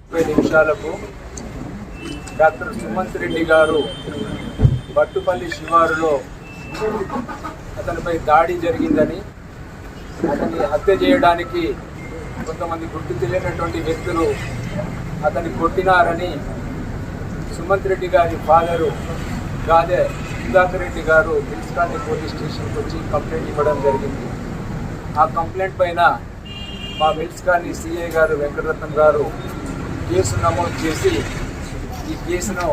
ముప్పై నిమిషాలకు డాక్టర్ సుమంత్ రెడ్డి గారు బట్టుపల్లి శివారులో అతనిపై దాడి జరిగిందని అతన్ని హత్య చేయడానికి కొంతమంది గుర్తు తెలియనటువంటి వ్యక్తులు అతన్ని కొట్టినారని సుమంత్ రెడ్డి గారి ఫాదరు గాదే సుధాకర్ రెడ్డి గారు హిల్స్ పోలీస్ స్టేషన్కి వచ్చి కంప్లైంట్ ఇవ్వడం జరిగింది. ఆ కంప్లైంట్ పైన మా మిల్స్ సిఐ గారు వెంకటరత్నం గారు కేసు నమోదు చేసి ఈ కేసును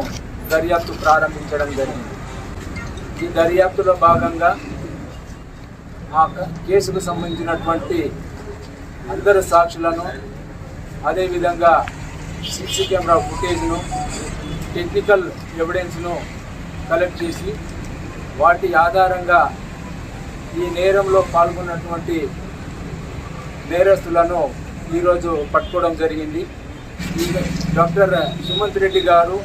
దర్యాప్తు ప్రారంభించడం జరిగింది. ఈ దర్యాప్తులో భాగంగా ఆ కేసుకు సంబంధించినటువంటి అందరు సాక్షులను అదేవిధంగా సీసీ కెమెరా ఫుటేజ్ను టెక్నికల్ ఎవిడెన్స్ను కలెక్ట్ చేసి వాటి ఆధారంగా ఈ నేరంలో పాల్గొన్నటువంటి నేరస్తులను ఈరోజు పట్టుకోవడం జరిగింది. ఈ డాక్టర్ సుమంత్ రెడ్డి గారు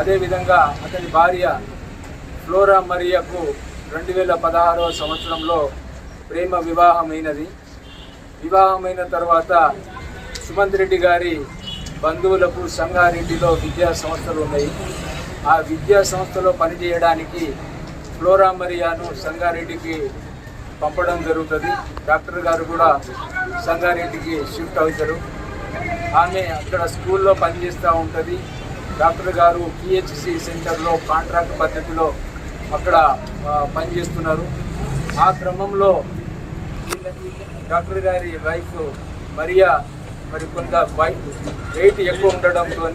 అదేవిధంగా అతని భార్య ఫ్లోరా మరియకు రెండు వేల పదహారవ సంవత్సరంలో ప్రేమ వివాహమైనది. వివాహమైన తర్వాత సుమంత్ రెడ్డి గారి బంధువులకు సంగారెడ్డిలో విద్యా సంస్థలు ఉన్నాయి. ఆ విద్యా సంస్థలో పనిచేయడానికి ఫ్లోరా మరియాను సంగారెడ్డికి పంపడం జరుగుతుంది. డాక్టర్ గారు కూడా సంగారెడ్డికి షిఫ్ట్ అవుతారు. ఆమె అక్కడ స్కూల్లో పనిచేస్తూ ఉంటుంది. డాక్టర్ గారు పిహెచ్సి సెంటర్లో కాంట్రాక్ట్ పద్ధతిలో అక్కడ పనిచేస్తున్నారు. ఆ క్రమంలో డాక్టర్ గారి వైఫ్ మరియా మరి కొంత వెయిట్ ఎక్కువ ఉండడంతో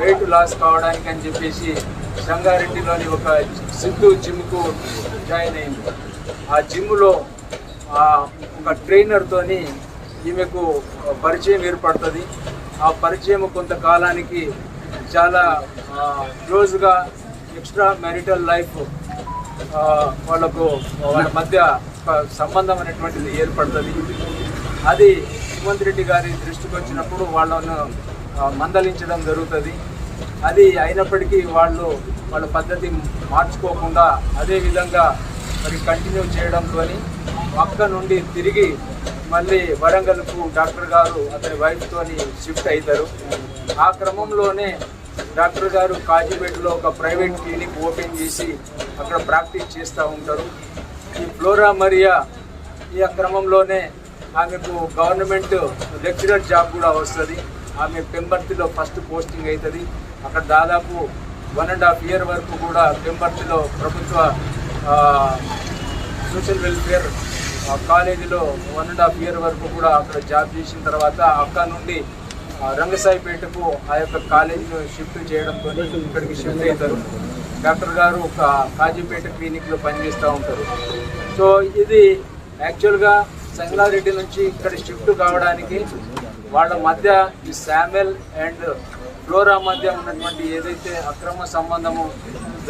వెయిట్ లాస్ కావడానికి అని చెప్పేసి సంగారెడ్డిలోని ఒక సిద్ధు జిమ్కు జాయిన్ అయింది. ఆ జిమ్లో ఒక ట్రైనర్తోని ఈమెకు పరిచయం ఏర్పడుతుంది. ఆ పరిచయం కొంతకాలానికి చాలా క్లోజ్గా ఎక్స్ట్రా మ్యారిటల్ లైఫ్ వాళ్ళకు వాళ్ళ మధ్య సంబంధం అనేటువంటిది ఏర్పడుతుంది. అది సుమంత్ రెడ్డి గారి దృష్టికి వచ్చినప్పుడు వాళ్ళను మందలించడం జరుగుతుంది. అది అయినప్పటికీ వాళ్ళు వాళ్ళ పద్ధతి మార్చుకోకుండా అదే విధంగా మరి కంటిన్యూ చేయడంతో పక్క నుండి తిరిగి మళ్ళీ వరంగల్కు డాక్టర్ గారు అతని వైఫ్తో షిఫ్ట్ అవుతారు. ఆ క్రమంలోనే డాక్టర్ గారు కాజీపేటలో ఒక ప్రైవేట్ క్లినిక్ ఓపెన్ చేసి అక్కడ ప్రాక్టీస్ చేస్తూ ఉంటారు. ఈ ఫ్లోరా మరియా ఈ క్రమంలోనే ఆమెకు గవర్నమెంట్ లెక్చరర్ జాబ్ కూడా వస్తుంది. ఆమె పెంబర్తిలో ఫస్ట్ పోస్టింగ్ అవుతుంది అక్కడ దాదాపు వన్ అండ్ హాఫ్ ఇయర్ వరకు కూడా పెంబర్తిలో ప్రభుత్వ సోషల్ వెల్ఫేర్ కాలేజీలో వన్ అండ్ హాఫ్ ఇయర్ వరకు కూడా అక్కడ జాబ్ చేసిన తర్వాత అక్కడ నుండి రంగసాయిపేటకు ఆ యొక్క కాలేజీలో షిఫ్ట్ చేయడంతో ఇక్కడికి షిఫ్ట్ అవుతారు. డాక్టర్ గారు ఒక కాజీపేట క్లినిక్లో పనిచేస్తూ ఉంటారు. సో ఇది యాక్చువల్గా సంగారెడ్డి నుంచి ఇక్కడ షిఫ్ట్ కావడానికి వాళ్ళ మధ్య ఈ శామెల్ అండ్ ఫ్లోరా మధ్య ఉన్నటువంటి ఏదైతే అక్రమ సంబంధము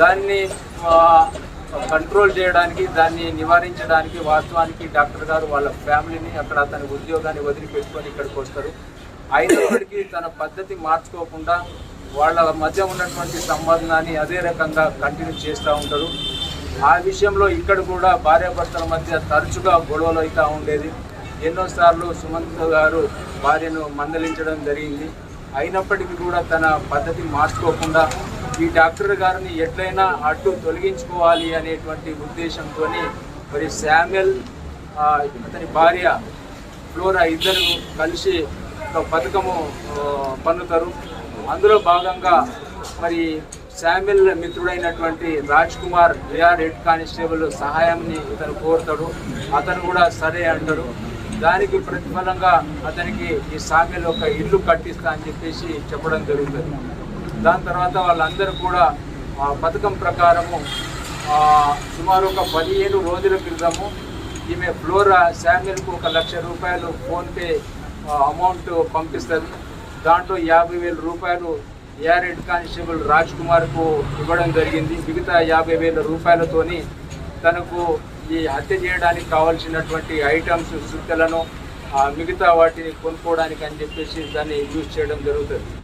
దాన్ని కంట్రోల్ చేయడానికి దాన్ని నివారించడానికి వాస్తవానికి డాక్టర్ గారు వాళ్ళ ఫ్యామిలీని అక్కడ అతని ఉద్యోగాన్ని వదిలిపెట్టుకొని ఇక్కడికి వస్తారు. అయినప్పటికీ తన పద్ధతి మార్చుకోకుండా వాళ్ళ మధ్య ఉన్నటువంటి సంబంధాన్ని అదే రకంగా కంటిన్యూ చేస్తూ ఉంటారు ఆ విషయంలో ఇక్కడ కూడా భార్యాభర్తల మధ్య తరచుగా గొడవలు అవుతూ ఉండేది. ఎన్నోసార్లు సుమంత్ గారు భార్యను మందలించడం జరిగింది. అయినప్పటికీ కూడా తన పద్ధతి మార్చుకోకుండా ఈ డాక్టర్ గారిని ఎట్లయినా అడ్డు తొలగించుకోవాలి అనేటువంటి ఉద్దేశంతో మరి శామ్యుల్ అతని భార్య ఫ్లోరా ఇద్దరు కలిసి ఒక పథకము పన్నుతారు. అందులో భాగంగా మరి Samuel మిత్రుడైనటువంటి Raj Kumar V R head constable సహాయాన్ని ఇతను కోరుతాడు. అతను కూడా సరే అంటాడు దానికి ప్రతిఫలంగా అతనికి ఈ సామెలో ఒక ఇల్లు కట్టిస్తా అని చెప్పేసి చెప్పడం జరుగుతుంది. దాని తర్వాత వాళ్ళందరూ కూడా ఆ పథకం ప్రకారము సుమారు ఒక పదిహేను రోజుల క్రితము ఈమె ఫ్లోరా శామ్యుల్కు ఒక లక్ష రూపాయలు ఫోన్పే అమౌంట్ పంపిస్తుంది దాంట్లో యాభై వేల రూపాయలు ఏఆర్ హెడ్ కానిస్టేబుల్ రాజ్ కుమార్కు ఇవ్వడం జరిగింది. మిగతా యాభై వేల రూపాయలతోని తనకు ఈ హత్య చేయడానికి కావాల్సినటువంటి ఐటమ్స్ సుత్తలను మిగతా వాటిని కొనుక్కోవడానికి అని చెప్పేసి దాన్ని యూజ్ చేయడం జరుగుతుంది.